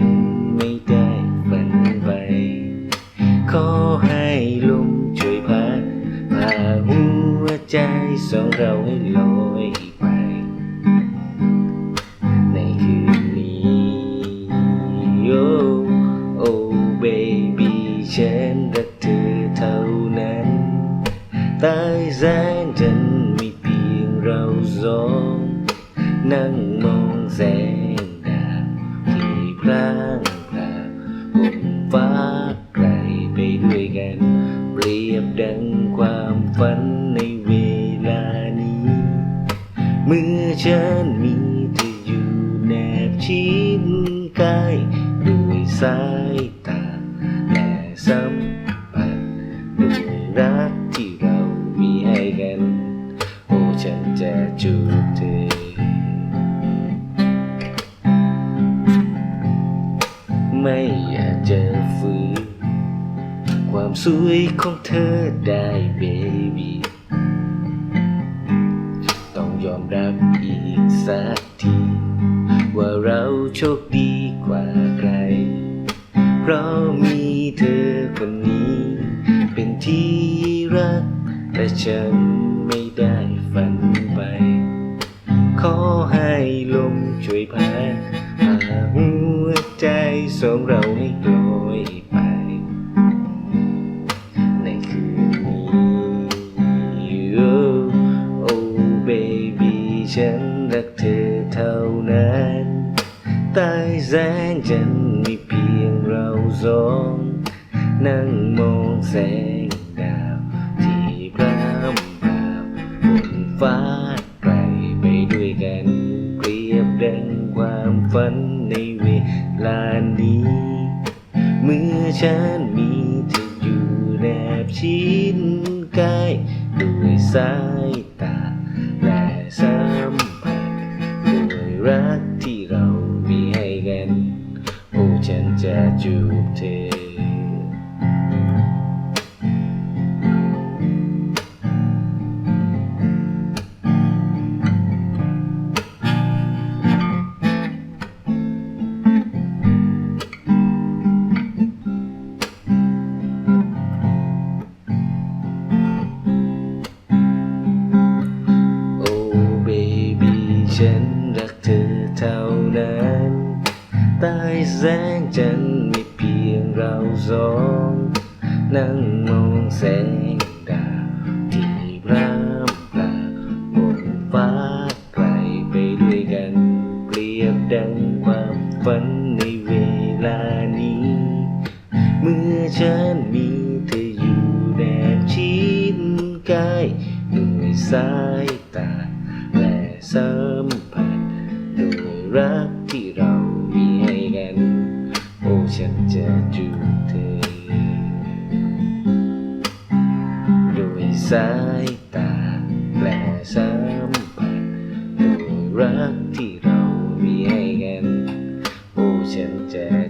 นไม่ได้ฝันไป ขอให้ลมช่วยพัดพาหัวใจสองเราให้ลอยไป ในคืนนี้โอ้โอ้เบบี้ฉันรักเธอเท่านั้นใต้แสงจันทร์มีเพียงเราสองนั่งมองแสง พร่างพราบนฟ้าไกลไปด้วยกัน เปรียบดังความฝันในเวลานี้ เมื่อฉันมีเธออยู่แนบชิดกายด้วยสายตาและสัมผัสด้วยรักที่เรามีให้กัน โอ้ฉันจะจูบเธอ ไม่อยากจะฝืนความสวยของเธอได้เบบีต้องยอมรับอีกสักที ว่าเราโชคดีกว่าใคร เพราะมีเธอคนนี้ เป็นที่รักแต่ฉัน ฉันรักเธอเท่านั้นใต้แสงจันทร์มีเพียงเราสองนั่งมองแสงดาวที่พร่ำพราวบนฟ้าไกลไปด้วยกันเปรียบดังความฝันในเวลานี้เมื่อฉันมีเธออยู่แนบชิดกายด้วยสาย แสงจันทร์มีเพียงเราสอง นั่งมองแสงดาวที่ร่ำพราบนฟ้าไกลไปด้วยกัน เปรียบดังความฝันในเวลานี้ เมื่อฉันมีเธออยู่แนบชิดกายด้วยสายตา และสัมผัสด้วยรัก จะจูบเธอด้วยสายตาและสัมผัสด้วยรักที่เรามีให้กัน ผู้ฉันจะ